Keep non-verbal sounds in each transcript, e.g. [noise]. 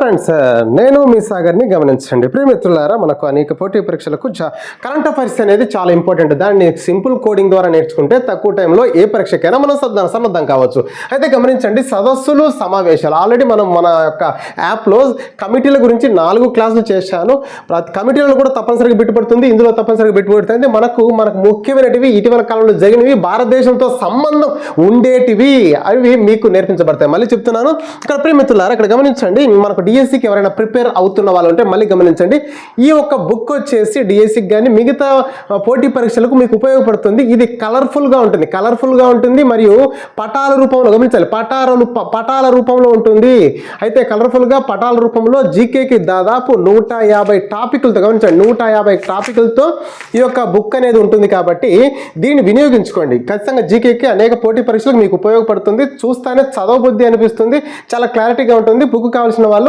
Friends నేను మీ సాగర్ని గమనించండి. ప్రియమిత్రులారా మనకు అనేక పోటీ పరీక్షలకు చా కరెంట్ అఫైర్స్ అనేది చాలా ఇంపార్టెంట్ దాన్ని సింపుల్ కోడింగ్ ద్వారా నేర్చుకుంటే తక్కువ టైంలో ఏ పరీక్షకైనా మనం సన్నద్ధం సన్నద్ధం కావచ్చు. అయితే గమనించండి సదస్సులు సమావేశాలు. ఆల్రెడీ మనం మన యొక్క యాప్లో కమిటీల గురించి నాలుగు క్లాసులు చేశాను. ప్రతి కమిటీలను కూడా తప్పనిసరిగా బిట్టుపడుతుంది ఇందులో తప్పనిసరిగా బిట్టుపడుతుంది మనకు మనకు ముఖ్యమైనటివి ఇటీవల కాలంలో జరిగినవి భారతదేశంతో సంబంధం ఉండేటివి. అవి మీకు నేర్పించబడతాయి. మళ్ళీ చెప్తున్నాను. ఇక్కడ ప్రియమిత్రులారా ఇక్కడ గమనించండి మన మనకు డిఎస్సికి ఎవరైనా ప్రిపేర్ అవుతున్న వాళ్ళు ఉంటే మళ్ళీ గమనించండి. ఈ ఒక్క బుక్ వచ్చేసి డిఎస్సికి కానీ మిగతా పోటీ పరీక్షలకు మీకు ఉపయోగపడుతుంది. ఇది కలర్ఫుల్గా ఉంటుంది. కలర్ఫుల్గా ఉంటుంది మరియు పటాల రూపంలో గమనించాలి. పటాలు పటాల రూపంలో ఉంటుంది. అయితే కలర్ఫుల్గా పటాల రూపంలో జీకేకి దాదాపు నూట యాభై టాపిక్లతో గమనించండి. నూట యాభై టాపిక్లతో ఈ యొక్క బుక్ అనేది ఉంటుంది కాబట్టి దీన్ని వినియోగించుకోండి. ఖచ్చితంగా జీకేకి అనేక పోటీ పరీక్షలకు మీకు ఉపయోగపడుతుంది. చూస్తానే చదవబుద్ధి అనిపిస్తుంది. చాలా క్లారిటీగా ఉంటుంది. బుక్ కావాల్సిన వాళ్ళు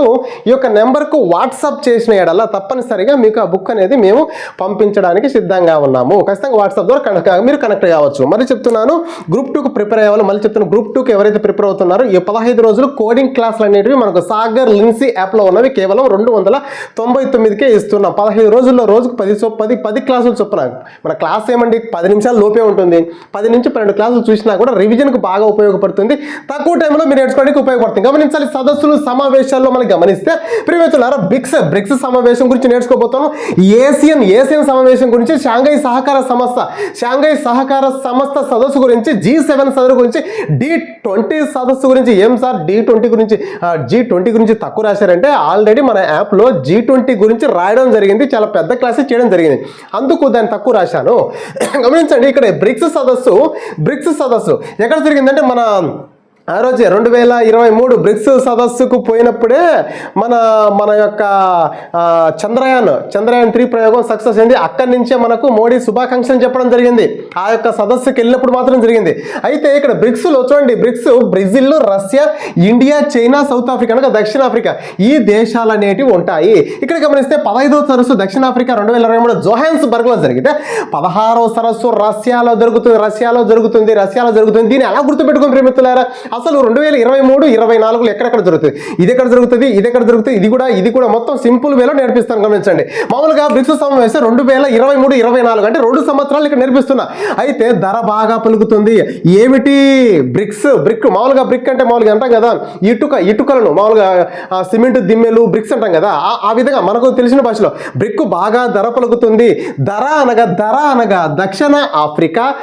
ఈ యొక్క నెంబర్కు వాట్సాప్ చేసిన ఎడల తప్పనిసరిగా మీకు ఆ బుక్ అనేది మేము పంపించడానికి సిద్ధంగా ఉన్నాము. ఖచ్చితంగా వాట్సాప్ ద్వారా కనెక్ట్ మీరు కనెక్ట్ కావచ్చు. మళ్ళీ చెప్తున్నాను గ్రూప్ టూకి ప్రిపేర్ అయ్యేవాళ్ళు మళ్ళీ చెప్తున్నాను గ్రూప్ టూకి ఎవరైతే ప్రిపేర్ అవుతున్నారో ఈ పదహైదు రోజులు కోడింగ్ క్లాసులు అనేటివి మనకు సాగర్ లిన్సీ యాప్లో ఉన్నవి కేవలం రెండు వందల తొంభై తొమ్మిదికే ఇస్తున్నాం. పదహైదు రోజుల్లో రోజుకు పది సో పది పది క్లాసులు చొప్పున. మన క్లాస్ ఏమండి? పది నిమిషాలు లోపే ఉంటుంది. పది నుంచి పన్నెండు క్లాసులు చూసినా కూడా రివిజన్కు బాగా ఉపయోగపడుతుంది. తక్కువ టైంలో మీరు నేర్చుకోవడానికి ఉపయోగపడుతుంది. గమనించాలి సదస్సులు సమావేశాల్లో మనం గమనిస్తే ప్రియమిత్రులారా బ్రిక్స్ బ్రిక్స్ సమావేశం గురించి నేర్చుకోబోతాను ఏసియన్ ఏసియన్ సమావేశం గురించి షాంఘై సహకార సంస్థ షాంఘై సహకార సంస్థ సదస్సు గురించి జీ సెవెన్ సదస్సు గురించి డి ట్వంటీ సదస్సు గురించి ఏం సార్? డి ట్వంటీ గురించి జీ ట్వంటీ గురించి తక్కువ రాశారంటే ఆల్రెడీ మన యాప్లో జీ ట్వంటీ గురించి రాయడం జరిగింది. చాలా పెద్ద క్లాస్ చేయడం జరిగింది. అందుకు దాన్ని తక్కువ రాశాను. గమనించండి ఇక్కడ బ్రిక్స్ సదస్సు బ్రిక్స్ సదస్సు ఎక్కడ జరిగిందంటే మన ఆ రోజు రెండు వేల ఇరవై మూడు బ్రిక్స్ సదస్సుకు పోయినప్పుడే మన మన యొక్క చంద్రయాన్ చంద్రయాన్ త్రీ ప్రయోగం సక్సెస్ అయింది. అక్కడి నుంచే మనకు మోడీ శుభాకాంక్షలు చెప్పడం జరిగింది. ఆ యొక్క సదస్సుకి వెళ్ళినప్పుడు మాత్రం జరిగింది. అయితే ఇక్కడ బ్రిక్స్లో చూడండి. BRICS Brazil Russia India China South Africa అనగా దక్షిణాఫ్రికా ఈ దేశాలు అనేటివి ఉంటాయి. ఇక్కడ గమనిస్తే పదహైదవ సరస్సు దక్షిణాఫ్రికా రెండు వేల ఇరవై మూడు జోహాన్స్బర్గ్లో జరిగితే పదహారవ సరస్సు రష్యాలో జరుగుతుంది రష్యాలో జరుగుతుంది రష్యాలో జరుగుతుంది. దీన్ని ఎలా గుర్తుపెట్టుకుని ప్రేమితులారా అసలు రెండు వేల ఇరవై మూడు ఇరవై నాలుగులో ఎక్కడెక్కడ జరుగుతుంది? ఇది ఎక్కడ జరుగుతుంది? ఇది ఎక్కడ జరుగుతుంది? ఇది కూడా ఇది కూడా మొత్తం సింపుల్ వేలో నేర్పిస్తాను గమనించండి. మామూలుగా బ్రిక్స్ సమావేశం రెండు వేల ఇరవై మూడు ఇరవై నాలుగు అంటే రెండు సంవత్సరాలు ఇక్కడ నేర్పిస్తున్నా. అయితే ధర బాగా పలుకుతుంది ఏమిటి? బ్రిక్స్ బ్రిక్ మామూలుగా బ్రిక్ అంటే మామూలుగా అంటాం కదా ఇటుక ఇటుకలను మామూలుగా సిమెంట్ దిమ్మెలు బ్రిక్స్ అంటాం కదా ఆ- విధంగా మనకు తెలిసిన భాషలో బ్రిక్ బాగా ధర పలుకుతుంది. ధర అనగా ధర అనగా దక్షిణ ఆఫ్రికా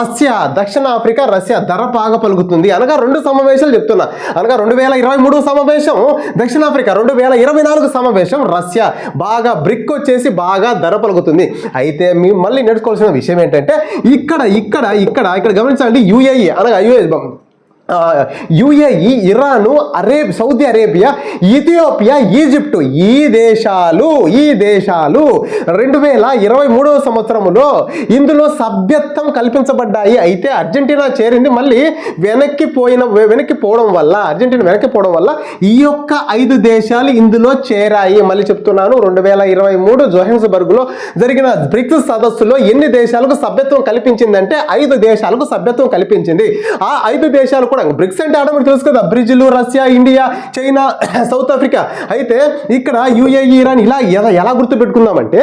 రష్యా దక్షిణ ఆఫ్రికా రష్యా ధర బాగా పలుకుతుంది. అనగా రెండు సమావేశాలు చెప్తున్నా. అనగా రెండు వేల ఇరవై మూడు సమావేశం దక్షిణాఫ్రికా రెండు వేల ఇరవై నాలుగు సమావేశం రష్యా. బాగా బ్రిక్ వచ్చేసి బాగా ధర పలుకుతుంది. అయితే మీ మళ్ళీ నేర్చుకోవాల్సిన విషయం ఏంటంటే ఇక్కడ ఇక్కడ ఇక్కడ ఇక్కడ గమనించండి యూఏఈ అనగా UA UAE Iran Arab Saudi Arabia Ethiopia Egypt ఈ దేశాలు ఈ దేశాలు రెండు వేల ఇరవై మూడవ సంవత్సరంలో ఇందులో సభ్యత్వం కల్పించబడ్డాయి. అయితే అర్జెంటీనా చేరింది మళ్ళీ వెనక్కి పోయిన వెనక్కి పోవడం వల్ల అర్జెంటీనా వెనక్కి పోవడం వల్ల ఈ యొక్క ఐదు దేశాలు ఇందులో చేరాయి. మళ్ళీ చెప్తున్నాను రెండు వేల ఇరవై మూడు జోహెన్స్బర్గ్లో జరిగిన బ్రిక్స్ సదస్సులో ఎన్ని దేశాలకు సభ్యత్వం కల్పించిందంటే ఐదు దేశాలకు సభ్యత్వం కల్పించింది. ఆ ఐదు దేశాలు కూడా బ్రిక్స్ అంటే ఆడ మీకు తెలుసు కదా. Brazil Russia India China [coughs] South Africa. అయితే ఇక్కడ యూఏఈ ఇరాన్ ఇలా ఎలా గుర్తుపెట్టుకుందామంటే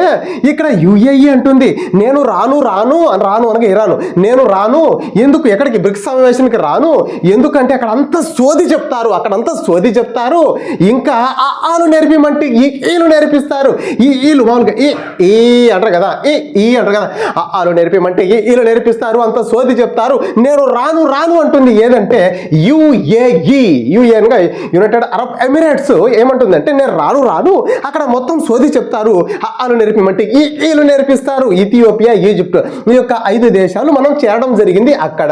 ఇక్కడ యుఏఈ అంటుంది నేను రాను రాను అని రాను అనగా ఇరాను. నేను రాను ఎందుకు ఎక్కడికి బ్రిక్స్ సమావేశానికి రాను? ఎందుకంటే అక్కడ అంతా సోది చెప్తారు అక్కడ అంతా సోది చెప్తారు. ఇంకా ఆ ఆలు నేర్పిమంటే ఈ ఈలు నేర్పిస్తారు. ఈ ఈలు మామూలుగా ఈ ఈ అంటారు కదా ఈ ఈ అంటారు కదా. ఆ ఆలు నేర్పిమంటే ఈ ఈలు నేర్పిస్తారు అంత సోది చెప్తారు. నేను రాను రాను అంటుంది. ఏదంటే యుఏఈ యుఏ అనగా యునైటెడ్ అరబ్ ఎమిరేట్స్ ఏమంటుందంటే నేను రాను రాను అక్కడ మొత్తం సోది చెప్తారు. అను నేర్పిమంటే ఈ ఈలు నేర్పిస్తారు. ఇథియోపియా ఈజిప్ట్ ఈ యొక్క ఐదు దేశాలు మనం చేరడం జరిగింది అక్కడ.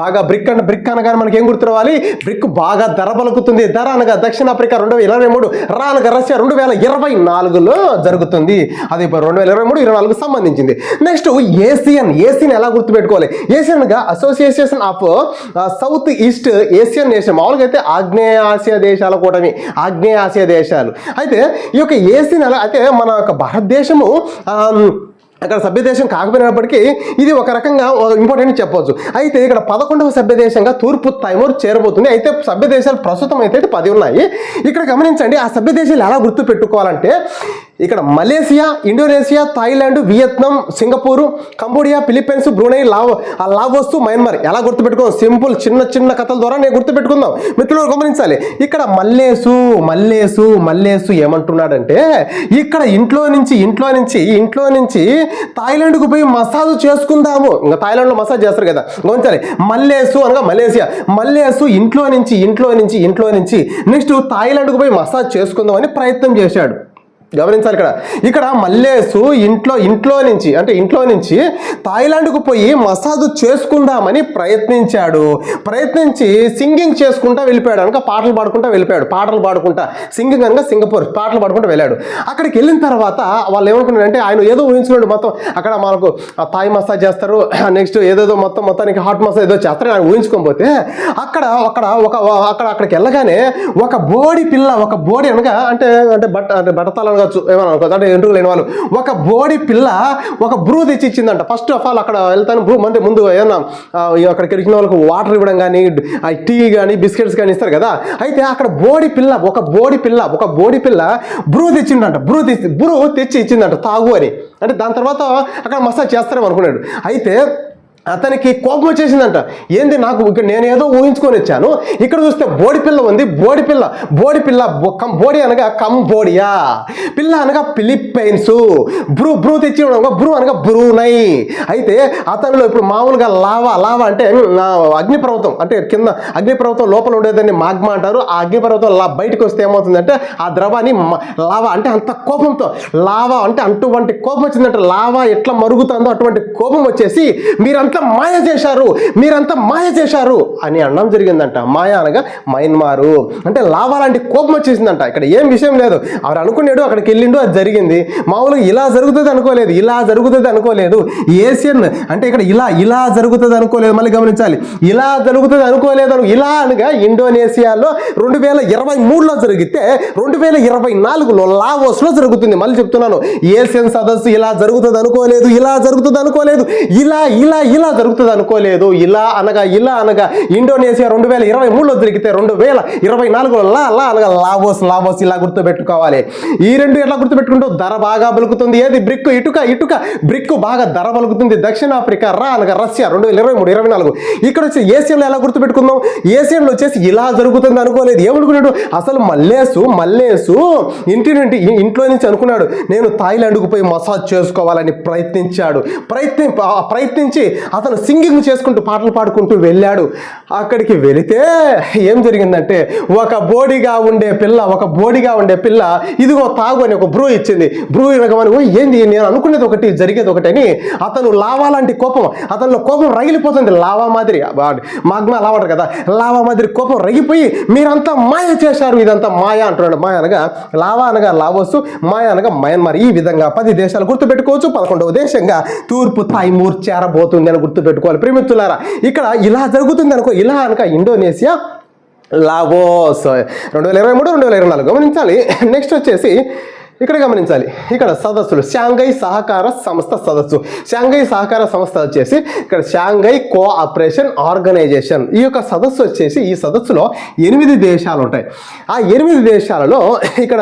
బాగా బ్రిక్ అండ్ బ్రిక్ అనగానే మనకి ఏం గుర్తు రావాలి బ్రిక్ బాగా ధర పలుకుతుంది. ధర అనగా దక్షిణాఫ్రికా రెండు వేల ఇరవై మూడు రా అనగా రష్యా రెండు వేల ఇరవై నాలుగులో జరుగుతుంది. అది ఇప్పుడు రెండు వేల ఇరవై మూడు ఇరవై నాలుగు సంబంధించింది. నెక్స్ట్ ఏసియన్ ఏసియన్ ఎలా గుర్తుపెట్టుకోవాలి? ఏసియన్గా association of South East Asian nation మామూలుగా అయితే ఆగ్నేయ ఆసియా దేశాల కూటమి ఆగ్నేయ ఆసియా దేశాలు. అయితే ఈ యొక్క ఏషియన్ అయితే మన యొక్క భారతదేశము అక్కడ సభ్యదేశం కాకపోయినప్పటికీ ఇది ఒక రకంగా ఇంపార్టెంట్ చెప్పవచ్చు అయితే ఇక్కడ పదకొండవ సభ్యదేశంగా తూర్పు తైమూర్ చేరబోతుంది. అయితే సభ్యదేశాలు ప్రస్తుతం అయితే పది ఉన్నాయి. ఇక్కడ గమనించండి ఆ సభ్యదేశాలు ఎలా గుర్తు పెట్టుకోవాలంటే ఇక్కడ Malaysia Indonesia Thailand Vietnam Singapore Cambodia Philippines Brunei Lao ఆ లావోస్ మయన్మార్ ఎలా గుర్తుపెట్టుకుందాం? సింపుల్ చిన్న చిన్న కథల ద్వారా నేను గుర్తుపెట్టుకుందాం. మిత్రులు గమనించాలి? ఇక్కడ మల్లేసు మల్లేసు మల్లేసు ఏమంటున్నాడంటే ఇక్కడ ఇంట్లో నుంచి ఇంట్లో నుంచి ఇంట్లో నుంచి థాయిలాండ్కు పోయి మసాజ్ చేసుకుందాము. ఇంకా థాయిలాండ్లో మసాజ్ చేస్తారు కదా. గమనించాలి? మల్లేసు అనగా మలేసియా. మల్లేసు ఇంట్లో నుంచి ఇంట్లో నుంచి ఇంట్లో నుంచి నెక్స్ట్ థాయిలాండ్కు పోయి మసాజ్ చేసుకుందామని ప్రయత్నం చేశాడు. గమనించాలి ఇక్కడ. ఇక్కడ మల్లేసు ఇంట్లో ఇంట్లో నుంచి అంటే ఇంట్లో నుంచి థాయిలాండ్కు పోయి మసాజ్ చేసుకుందామని ప్రయత్నించాడు. ప్రయత్నించి సింగింగ్ చేసుకుంటా వెళ్ళిపోయాడు. అనక పాటలు పాడుకుంటా వెళ్ళిపోయాడు. పాటలు పాడుకుంటా సింగింగ్ అనగా సింగపూర్. పాటలు పాడుకుంటూ వెళ్ళాడు. అక్కడికి వెళ్ళిన తర్వాత వాళ్ళు ఏమనుకున్నారంటే ఆయన ఏదో ఊహించుకున్నాడు మొత్తం. అక్కడ మనకు ఆ థాయ్ మసాజ్ చేస్తారు. [clears throat] నెక్స్ట్ ఏదేదో మొత్తం మొత్తానికి హాట్ మసాజ్ ఏదో చేస్తారు. ఆయన ఊహించుకోకపోతే అక్కడ అక్కడ ఒక అక్కడ అక్కడికి వెళ్ళగానే ఒక బోడి పిల్ల ఒక బోడి అనగా అంటే అంటే బట్ట అంటే బట్టతలు అనవచ్చు ఏమని అనుకోవచ్చు అంటే ఎంట్రుకు లేని వాళ్ళు ఒక బోడి పిల్ల ఒక బ్రూ తెచ్చి ఇచ్చిందంట ఫస్ట్ ఆఫ్ ఆల్ అక్కడ వెళ్తాను. బ్రూ మంది ముందు ఏమన్నా అక్కడికి వచ్చిన వాళ్ళకి వాటర్ ఇవ్వడం కానీ టీ కానీ బిస్కెట్స్ కానీ ఇస్తారు కదా. అయితే అక్కడ బోడి పిల్ల ఒక బోడి పిల్ల ఒక బోడి పిల్ల బ్రూ తెచ్చిండంట బ్రూ తెచ్చి బ్రూ తెచ్చి ఇచ్చిందంట. తాగు అని. అంటే దాని తర్వాత అక్కడ మసాజ్ చేస్తారేమో అనుకున్నాడు. అయితే అతనికి కోపం వచ్చేసిందంట. ఏంది నాకు ఇక్కడ నేను ఏదో ఊహించుకొని వచ్చాను. ఇక్కడ చూస్తే బోడి పిల్ల ఉంది. బోడి పిల్ల బోడి పిల్ల కం బోడి అనగా కంబోడియా పిల్ల అనగా ఫిలిప్పైన్స్. బ్రూ బ్రూ తెచ్చి బ్రూ అనగా బ్రూనై. అయితే అతనిలో ఇప్పుడు మామూలుగా లావా లావా అంటే నా అగ్నిపర్వతం అంటే కింద అగ్నిపర్వతం లోపల ఉండేదాన్ని మాగ్మా అంటారు. ఆ అగ్నిపర్వతం లా బయటకు వస్తే ఏమవుతుందంటే ఆ ద్రవాన్ని లావా అంటే అంత కోపంతో లావా అంటే అటువంటి కోపం వచ్చిందంటే. లావా ఎట్లా మరుగుతుందో అటువంటి కోపం వచ్చేసి మీరంతా మీరంతా మాయ చేశారు మీరంతా మాయ చేశారు అని అనడం జరిగిందంట. మాయ అనగా మైన్మారు. అంటే లావా లాంటి కోపం వచ్చేసిందంట. ఇక్కడ ఏం విషయం లేదు. ఆవిడ అనుకున్నాడు అక్కడికి వెళ్ళిండు అది జరిగింది. మామూలుగా ఇలా జరుగుతుంది అనుకోలేదు ఇలా జరుగుతుంది అనుకోలేదు. ఏసియన్ అంటే ఇక్కడ ఇలా ఇలా జరుగుతుంది అనుకోలేదు మళ్ళీ గమనించాలి. ఇలా జరుగుతుంది అనుకోలేదు ఇలా అనగా ఇండోనేషియాలో రెండు వేల ఇరవై మూడులో జరిగితే రెండు వేల ఇరవై నాలుగులో లావోస్లో జరుగుతుంది. మళ్ళీ చెప్తున్నాను ఏసియన్ సదస్సు ఇలా జరుగుతుంది అనుకోలేదు ఇలా జరుగుతుంది అనుకోలేదు. ఇలా ఇలా ఇలా జరుగుతుంది అనుకోలేదు. ఇలా అనగా ఇలా అనగా ఇండోనేషియా రెండు వేల ఇరవై మూడులో జరిగితే రెండు వేల ఇరవై నాలుగులో లా లా అనగా లావోస్ లావోస్ ఇలా గుర్తుపెట్టుకోవాలి. ఈ రెండు ఎలా గుర్తుపెట్టుకుంటూ ధర బాగా బలుకుతుంది ఏది? బ్రిక్ ఇటుక ఇటుక. బ్రిక్ బాగా ధర బలుకుతుంది దక్షిణాఫ్రికా రా అనగా రష్యా రెండు వేల ఇరవై మూడు ఇరవై నాలుగు. ఇక్కడ వచ్చి ఏషియన్లో ఎలా గుర్తుపెట్టుకుందాం? ఏషియన్లో వచ్చేసి ఇలా జరుగుతుంది అనుకోలేదు. ఏమనుకున్నాడు? అసలు మల్లేసు మల్లేసు ఇంటి నుండి ఇంట్లో నుంచి అనుకున్నాడు. నేను థాయిలాండ్కు పోయి మసాజ్ చేసుకోవాలని ప్రయత్నించాడు. ప్రయత్ని ప్రయత్నించి అతను సింగింగ్ చేసుకుంటూ పాటలు పాడుకుంటూ వెళ్ళాడు. అక్కడికి వెళితే ఏం జరిగిందంటే ఒక బోడిగా ఉండే పిల్ల ఒక బోడిగా ఉండే పిల్ల ఇదిగో తాగు అని ఒక బ్రూ ఇచ్చింది. బ్రూ ఇవ్వగానే "ఓ, ఏంది? నేను అనుకునేది ఒకటి జరిగేది ఒకటి అని అతను లావా లాంటి కోపం అతనిలో కోపం రగిలిపోతుంది. లావా మాదిరి మాగ్మా లావాడు కదా లావా మాదిరి కోపం రగిపోయి మీరంతా మాయ చేశారు. ఇదంతా మాయ అంటున్నాడు. మాయ అనగా లావా అనగా లావోస్ మాయ అనగా మయన్మార్. ఈ విధంగా పది దేశాలు గుర్తుపెట్టుకోవచ్చు. పదకొండవ దేశంగా తూర్పు తాయిమూర్ చేరబోతుంది అని గుర్తుపెట్టుకోవాలి. ప్రేమితులారా ఇక్కడ ఇలా జరుగుతుంది అనుకో ఇలా అనక ఇండోనేషియా లావోస్ రెండు వేల ఇరవై మూడు రెండు వేల ఇరవై నాలుగు. గమనించాలి. [laughs] నెక్స్ట్ వచ్చేసి ఇక్కడ గమనించాలి. ఇక్కడ సదస్సులు. షాంఘై సహకార సంస్థ సదస్సు. షాంఘై సహకార సంస్థ వచ్చేసి ఇక్కడ షాంఘై కోఆపరేషన్ ఆర్గనైజేషన్. ఈ యొక్క సదస్సు వచ్చేసి ఈ సదస్సులో ఎనిమిది దేశాలు ఉంటాయి. ఆ ఎనిమిది దేశాలలో ఇక్కడ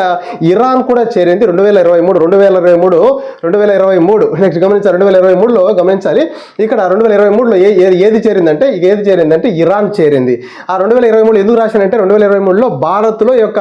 ఇరాన్ కూడా చేరింది రెండు వేల ఇరవై మూడు రెండు వేల ఇరవై మూడు రెండు వేల ఇరవై మూడు. నెక్స్ట్ గమనించాలి. రెండు వేల ఇరవై మూడులో గమనించాలి. ఇక్కడ రెండు వేల ఇరవై మూడులో ఏ ఏది చేరిందంటే ఏది చేరిందంటే ఇరాన్ చేరింది. ఆ రెండు వేల ఇరవై మూడు ఎందుకు రాశానంటే రెండు వేల ఇరవై మూడులో భారత్లో యొక్క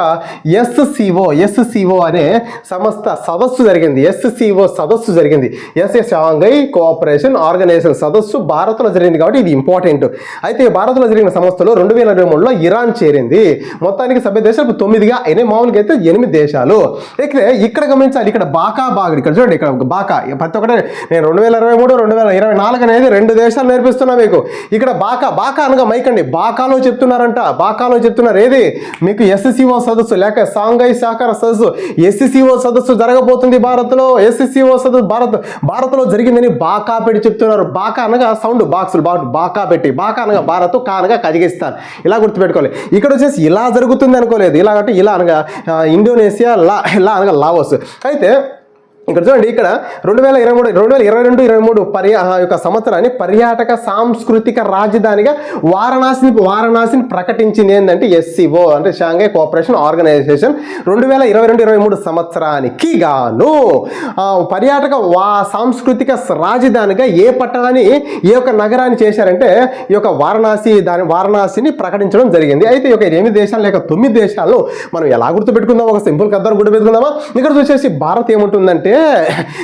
ఎస్సిఓ ఎస్సిఓ అనే సంస్థ సదస్సు జరిగింది. ఎస్సిఓ సదస్సు జరిగింది. ఎస్ఎస్ షాంఘై కోఆపరేషన్ ఆర్గనైజేషన్ సదస్సు భారత్లో జరిగింది కాబట్టి ఇది ఇంపార్టెంట్ అయితే భారత్లో జరిగిన సంస్థలో రెండు వేల ఇరవై మూడులో ఇరాన్ చేరింది. మొత్తానికి సభ్య దేశాలు తొమ్మిదిగా అయినాయి. మామూలుగా అయితే ఎనిమిది దేశాలు. అయితే ఇక్కడ గమనించాలి. ఇక్కడ బాకా బాగుడు ఇక్కడ చూడండి. ఇక్కడ బాకా. ప్రతి ఒక్కటే నేను రెండు వేల ఇరవై మూడు రెండు వేల ఇరవై నాలుగు అనేది రెండు దేశాలు నేర్పిస్తున్నా మీకు. ఇక్కడ బాకా బాకా అనగా మైకండి బాకాలో చెప్తున్నారంట. బాకాలో చెప్తున్నారు ఏది? మీకు ఎస్సిఓ సదస్సు లేక సాంఘై సహకార సదస్సు. ఎస్సిఓ సదస్సు జరగబోతుంది భారత్లో. ఎస్సిఓ సదస్సు భారత్ భారత్లో జరిగిందని బాకా పెట్టి చెప్తున్నారు. బాకా అనగా సౌండ్ బాక్సులు బా బాకా పెట్టి. బాకా అనగా భారత్ కా అనగా కజకిస్తాన్. ఇలా గుర్తుపెట్టుకోవాలి. ఇక్కడ వచ్చేసి ఇలా జరుగుతుంది అనుకోలేదు. ఇలా అంటే ఇలా అనగా ఇండోనేషియా లా ఇలా అనగా లావోస్. అయితే ఇక్కడ చూడండి ఇక్కడ రెండు వేల ఇరవై మూడు రెండు వేల ఇరవై రెండు ఇరవై మూడు పర్యా యొక్క సంవత్సరాన్ని పర్యాటక సాంస్కృతిక రాజధానిగా వారణాసిని వారణాసిని ప్రకటించింది ఏంటంటే ఎస్సీఓ అంటే షాంఘై కోఆపరేషన్ ఆర్గనైజేషన్ రెండు వేల ఇరవై రెండు ఇరవై మూడు సంవత్సరానికి గాను. పర్యాటక వా సాంస్కృతిక రాజధానిగా ఏ పట్టణాన్ని ఏ యొక్క నగరాన్ని చేశారంటే ఈ యొక్క వారణాసి దాని వారణాసిని ప్రకటించడం జరిగింది. అయితే ఈ యొక్క ఎనిమిది దేశాలు లేక తొమ్మిది దేశాలు మనం ఎలా గుర్తుపెట్టుకుందాం? ఒక సింపుల్ కద్దరు గుర్తుపెట్టుకుందామా? ఇక్కడ చూసేసి భారత్ ఏముంటుందంటే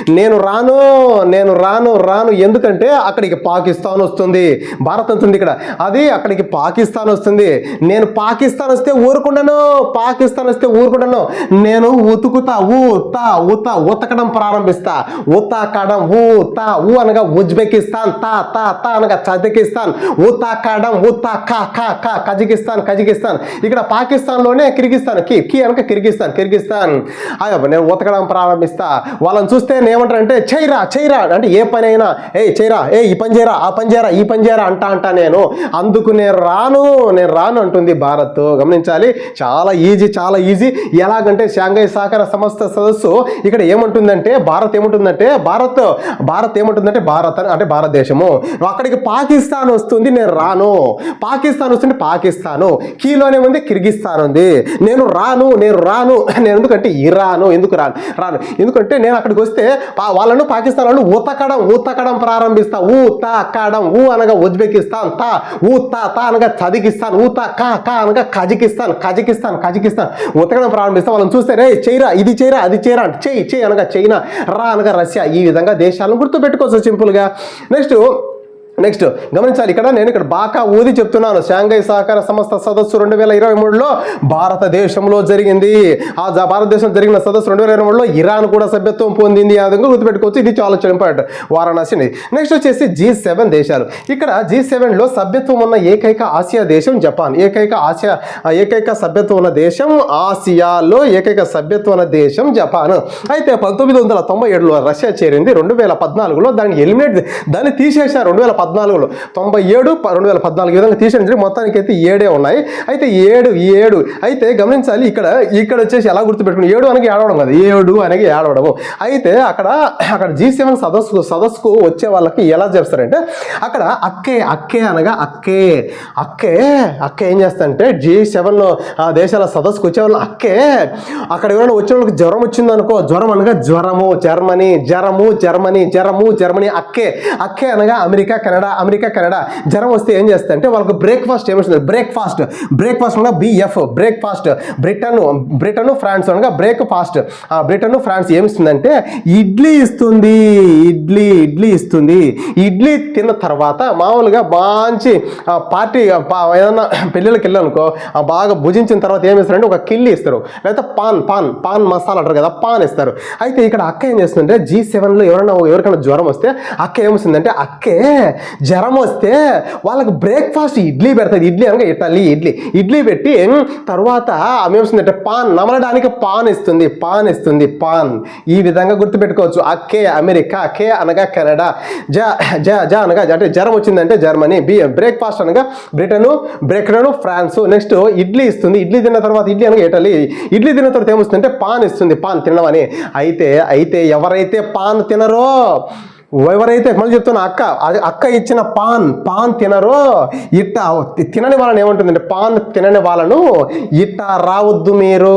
నేను రాను నేను రాను రాను. ఎందుకంటే అక్కడికి పాకిస్తాన్ వస్తుంది. భారత్ ఉంటుంది ఇక్కడ. అది అక్కడికి పాకిస్తాన్ వస్తుంది. నేను పాకిస్తాన్ వస్తే ఊరుకుండాను. పాకిస్తాన్ వస్తే ఊరుకుండాను. నేను ఉతుకుతా ఊత ఊతా ఉతకడం ప్రారంభిస్తా. ఉతాకడం ఊతా ఊ అనగా ఉజ్బెకిస్తాన్ తా తా తా అనగా తజికిస్తాన్ ఉతాకడం ఉతా కా కా కా కజకిస్తాన్ కజకిస్తాన్. ఇక్కడ పాకిస్తాన్లోనే కిర్గిస్తాన్. కి కి అనగా కిర్గిస్తాన్ కిర్గిస్తాన్. అయ్యో నేను ఉతకడం ప్రారంభిస్తా. వాళ్ళని చూస్తే ఏమంటారంటే చైరా చైరా అంటే ఏ పని అయినా ఏ చైరా ఏ ఈ పని చేయరా ఆ పని చేయరా ఈ పని చేయరా అంటా అంటా నేను. అందుకు నేను రాను నేను రాను అంటుంది భారత్. గమనించాలి చాలా ఈజీ చాలా ఈజీ. ఎలాగంటే షాంఘై సహకార సంస్థ సదస్సు ఇక్కడ ఏమంటుందంటే భారత్ ఏముంటుందంటే భారత్ భారత్ ఏముంటుందంటే భారత్ అని- అంటే భారతదేశము. అక్కడికి పాకిస్తాన్ వస్తుంది నేను రాను. పాకిస్తాన్ వస్తుంది పాకిస్తాను. కీలోనే ఉంది కిర్గిస్తాన్ ఉంది. నేను రాను నేను రాను. [laughs] నేను ఎందుకంటే ఇరాను ఎందుకు రాను? రాను. ఎందుకంటే నేను అక్కడికి వస్తే వాళ్ళను పాకిస్తాన్ వాళ్ళు ఉతకడం ఉతకడం ప్రారంభిస్తా. ఊ తా కడం ఊ అనగా ఉజ్బెకిస్తాన్ తా ఊ తా తా అనగా చదికిస్తాన్ ఊ తా కా కా అనగా కజకిస్తాన్ కజకిస్తాన్ కజకిస్తాన్. ఉతకడం ప్రారంభిస్తా. వాళ్ళని చూస్తే రే చైరా ఇది చైరా అది చైరా అంటే చెయ్యి చెయ్యి అనగా చైనా రా అనగా రష్యా. ఈ విధంగా దేశాలను గుర్తుపెట్టుకోవచ్చు సింపుల్గా. నెక్స్ట్ నెక్స్ట్ గమనించాలి ఇక్కడ నేను ఇక్కడ బాగా ఊది చెప్తున్నాను. షాంఘై సహకార సంస్థ సదస్సు రెండు వేల ఇరవై మూడులో భారతదేశంలో జరిగింది. ఆ జ- భారతదేశంలో జరిగిన సదస్సు రెండు వేల ఇరవై మూడులో ఇరాన్ కూడా సభ్యత్వం పొందింది. ఆ విధంగా గుర్తుపెట్టుకోవచ్చు. ఇది చాలా ఇంపార్టెంట్ వారణాసి నెక్స్ట్ వచ్చేసి జీ సెవెన్ దేశాలు. ఇక్కడ జీ సెవెన్లో సభ్యత్వం ఉన్న ఏకైక ఆసియా దేశం జపాన్. ఏకైక ఆసియా ఏకైక సభ్యత్వం ఉన్న దేశం ఆసియాలో ఏకైక సభ్యత్వం ఉన్న దేశం జపాన్. అయితే పంతొమ్మిది వందల తొంభై ఏడులో రష్యా చేరింది. రెండు వేల పద్నాలుగులో దాన్ని ఎలిమినేట్ దాన్ని తీసేశారు. రెండు వేల పద్నాలుగులో. తొంభై ఏడు రెండు వేల పద్నాలుగు విధంగా తీసేసి మొత్తానికి అయితే ఏడే ఉన్నాయి. అయితే ఏడు ఏడు. అయితే గమనించాలి ఇక్కడ ఇక్కడ వచ్చేసి ఎలా గుర్తుపెట్టుకుని ఏడు అనగా ఏడవడం కదా ఏడు అనేది ఏడవడము. అయితే అక్కడ అక్కడ జీ సెవెన్ సదస్సు సదస్సుకు వచ్చే వాళ్ళకి ఎలా చేస్తారంటే అక్కడ అక్కే అక్కే అనగా అక్కే. అక్కే అక్కే ఏం చేస్తారంటే జీ సెవెన్ దేశాల సదస్సుకు వచ్చే వాళ్ళు అక్కే. అక్కడ ఎవరైనా వచ్చే వాళ్ళకి జ్వరం వచ్చిందనుకో జ్వరం అనగా జ్వరము జర్మనీ జ్వరము జర్మనీ జ్వరము జర్మనీ అక్కే. అక్కే అనగా అమెరికా కెనడా అమెరికా కెనడా. జ్వరం వస్తే ఏం చేస్తా అంటే వాళ్ళకి బ్రేక్ఫాస్ట్ ఏమొస్తుంది బ్రేక్ఫాస్ట్. బ్రేక్ఫాస్ట్ అనగా BF breakfast Britain Britain France అనగా బ్రేక్ఫాస్ట్ ఆ బ్రిటన్ ఫ్రాన్స్ ఏమిస్తుందంటే ఇడ్లీ ఇస్తుంది ఇడ్లీ ఇడ్లీ ఇస్తుంది. ఇడ్లీ తిన్న తర్వాత మామూలుగా మంచి పార్టీ పా- ఏదన్నా పెళ్ళిళ్ళకి వెళ్ళాలనుకో బాగా భుజించిన తర్వాత ఏమి ఇస్తారంటే ఒక కిల్లి ఇస్తారు. లేకపోతే పాన్ పాన్ పాన్ మసాలా అంటారు కదా పాన్ ఇస్తారు. అయితే ఇక్కడ అక్క ఏం చేస్తుందంటే జీ సెవెన్లో ఎవరైనా ఎవరికైనా జ్వరం వస్తే అక్క ఏమిస్తుందంటే అక్కే జ్వరం వస్తే వాళ్ళకి బ్రేక్ఫాస్ట్ ఇడ్లీ పెడతాది ఇడ్లీ అనగా ఇటలీ ఇడ్లీ. ఇడ్లీ పెట్టి తర్వాత ఆమె ఏమొస్తుందంటే పాన్ నమలడానికి పాన్ ఇస్తుంది పాన్ ఇస్తుంది పాన్. ఈ విధంగా గుర్తుపెట్టుకోవచ్చు. అక్కే అమెరికా కే అనగా కెనడా. జ జ జ అనగా అంటే జ్వరం వచ్చిందంటే జర్మనీ. బి బ్రేక్ఫాస్ట్ అనగా Britain Britain France. Next idli ఇస్తుంది. ఇడ్లీ తిన్న తర్వాత ఇడ్లీ అనగా ఇటలీ ఇడ్లీ తిన్న తర్వాత ఏమొస్తుందంటే పాన్ ఇస్తుంది. పాన్ తినమని. అయితే అయితే ఎవరైతే పాన్ తినరో ఎవరైతే మళ్ళీ చెప్తున్నా అక్క అది అక్క ఇచ్చిన పాన్ పాన్ తినరో ఇట్ట తినని వాళ్ళని ఏమంటుందంటే పాన్ తినని వాళ్ళను ఇట్ట రావద్దు మీరు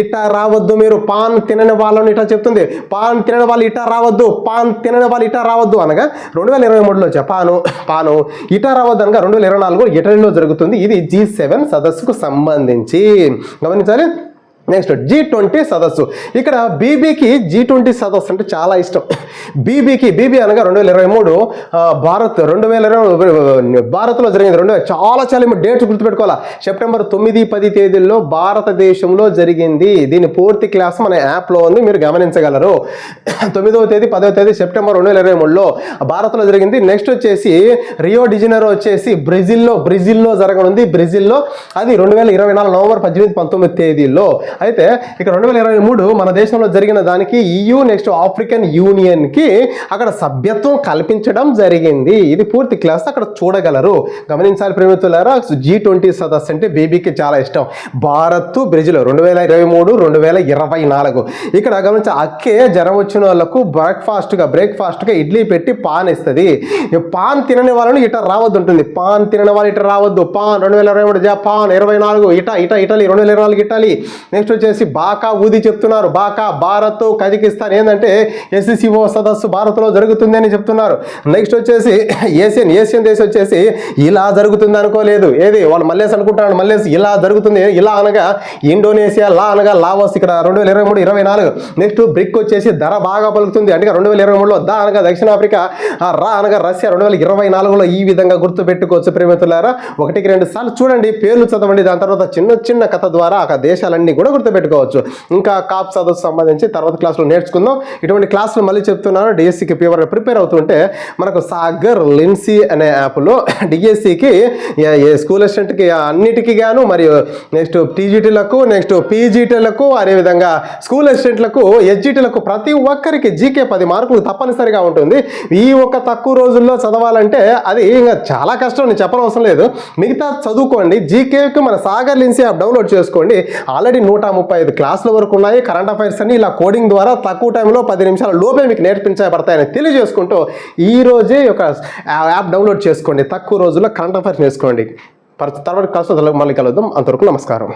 ఇట్ట రావద్దు మీరు పాన్ తినని వాళ్ళను ఇట్లా చెప్తుంది. పాన్ తినని వాళ్ళు ఇట్ట రావద్దు పాన్ తినని వాళ్ళు ఇట్ట రావద్దు అనగా రెండు వేల ఇరవై మూడులో పాను పాను ఇట రావద్దు అనగా రెండు వేల ఇరవై నాలుగు ఇటలీలో జరుగుతుంది. ఇది జీ సెవెన్ సదస్సుకు సంబంధించి. గమనించాలి. నెక్స్ట్ జీ ట్వంటీ సదస్సు. ఇక్కడ బీబీకి జీ ట్వంటీ సదస్సు అంటే చాలా ఇష్టం. బీబీకి బీబీ అనగా రెండు వేల ఇరవై మూడు భారత్ రెండు వేల ఇరవై భారత్లో జరిగింది రెండు చాలా చాలా డేట్స్ గుర్తుపెట్టుకోవాలా? సెప్టెంబర్ తొమ్మిది పది తేదీల్లో భారతదేశంలో జరిగింది. దీని పూర్తి క్లాస్ మన యాప్లో ఉంది మీరు గమనించగలరు. తొమ్మిదవ తేదీ పదవ తేదీ సెప్టెంబర్ రెండు వేల ఇరవై మూడులో భారత్లో జరిగింది. నెక్స్ట్ వచ్చేసి రియో డిజినరో వచ్చేసి బ్రెజిల్లో బ్రెజిల్లో జరగనుంది. బ్రెజిల్లో అది రెండు వేల ఇరవై నాలుగు నవంబర్ పద్దెనిమిది పంతొమ్మిది తేదీలో అయితే ఇక రెండు వేల ఇరవై మూడు మన దేశంలో జరిగిన దానికి ఈయూ నెక్స్ట్ ఆఫ్రికన్ యూనియన్కి అక్కడ సభ్యత్వం కల్పించడం జరిగింది. ఇది పూర్తి క్లాస్ అక్కడ చూడగలరు. గమనించాలి ప్రేమితులారా జీ ట్వంటీ సదస్సు అంటే బేబీకి చాలా ఇష్టం. భారత్ బ్రెజిల్ రెండు వేల ఇరవై మూడు రెండు వేల ఇరవై నాలుగు. ఇక్కడ గమనించి అక్కే జ్వరం వచ్చిన వాళ్ళకు బ్రేక్ఫాస్ట్గా బ్రేక్ఫాస్ట్గా ఇడ్లీ పెట్టి పాన్ ఇస్తుంది. పాన్ తినని వాళ్ళని ఇట రావద్దు ఉంటుంది పాన్ తినని వాళ్ళు ఇట రావద్దు. పాన్ రెండు వేల ఇరవై మూడు జా పాన్ ఇరవై నాలుగు ఇట ఇట ఇటలీ రెండు వేల ఇరవై నాలుగు ఇటలీ. నెక్స్ట్ వచ్చేసి బాకా ఊది చెప్తున్నారు. బాకా భారత్ కజకిస్తాన్ ఏంటంటే ఎస్సీసీఓ సదస్సు భారత్లో జరుగుతుంది అని చెప్తున్నారు. నెక్స్ట్ వచ్చేసి ఏషియన్ ఏషియన్ దేశం వచ్చేసి ఇలా జరుగుతుంది అనుకోలేదు. ఏది? వాళ్ళు మల్లేసి అనుకుంటున్నాడు మల్లేసి ఇలా జరుగుతుంది. ఇలా అనగా ఇండోనేషియా లా అనగా లావోస్ ఇక్కడ రెండు వేల ఇరవై మూడు ఇరవై నాలుగు. నెక్స్ట్ బ్రిక్ వచ్చేసి ధర బాగా పలుకుతుంది. అంటే రెండు వేల ఇరవై మూడులో దా అనగా దక్షిణాఫ్రికా రా అనగా రష్యా రెండు వేల ఇరవై నాలుగులో ఈ విధంగా గుర్తు పెట్టుకోవచ్చు ప్రేమితులారా ఒకటికి రెండు సార్లు చూడండి. పేర్లు చదవండి. దాని తర్వాత చిన్న చిన్న కథ ద్వారా ఆ దేశాలన్నీ కూడా గుర్తుపెట్టుకోవచ్చు. ఇంకా కాప్ సదస్సు సంబంధించి తర్వాత క్లాసులో నేర్చుకుందాం. ఇటువంటి క్లాసులు మళ్ళీ చెప్తున్నాను. డిఎస్సికి పేపర్ ప్రిపేర్ అవుతుంటే మనకు సాగర్ లిన్సీ అనే యాప్లో డిఎస్సికి స్కూల్ అసిస్టెంట్కి అన్నిటికీ గాను మరియు నెక్స్ట్ టీజీటీలకు నెక్స్ట్ పీజీటీలకు అదేవిధంగా స్కూల్ అసిస్టెంట్లకు ఎస్జిటీలకు ప్రతి ఒక్కరికి జీకే పది మార్కులు తప్పనిసరిగా ఉంటుంది. ఈ ఒక్క తక్కువ రోజుల్లో చదవాలంటే అది ఇంకా చాలా కష్టం నేను చెప్పనవసరం లేదు. మిగతా చదువుకోండి. జీకేకి మన సాగర్ లిన్సీ యాప్ డౌన్లోడ్ చేసుకోండి. ఆల్రెడీ నూట ముప్పై ఐదు క్లాసుల వరకు ఉన్నాయి. కరెంట్ అఫైర్స్ అని ఇలా కోడింగ్ ద్వారా తక్కువ టైంలో పది నిమిషాల లోపే మీకు నేర్పించబడతాయని తెలియజేసుకుంటూ ఈ రోజే ఒక యాప్ డౌన్లోడ్ చేసుకోండి. తక్కువ రోజుల్లో కరెంట్ అఫైర్స్ నేర్చుకోండి. తర్వాత క్లాస్ మళ్ళీ కలుద్దాం. అంతవరకు నమస్కారం.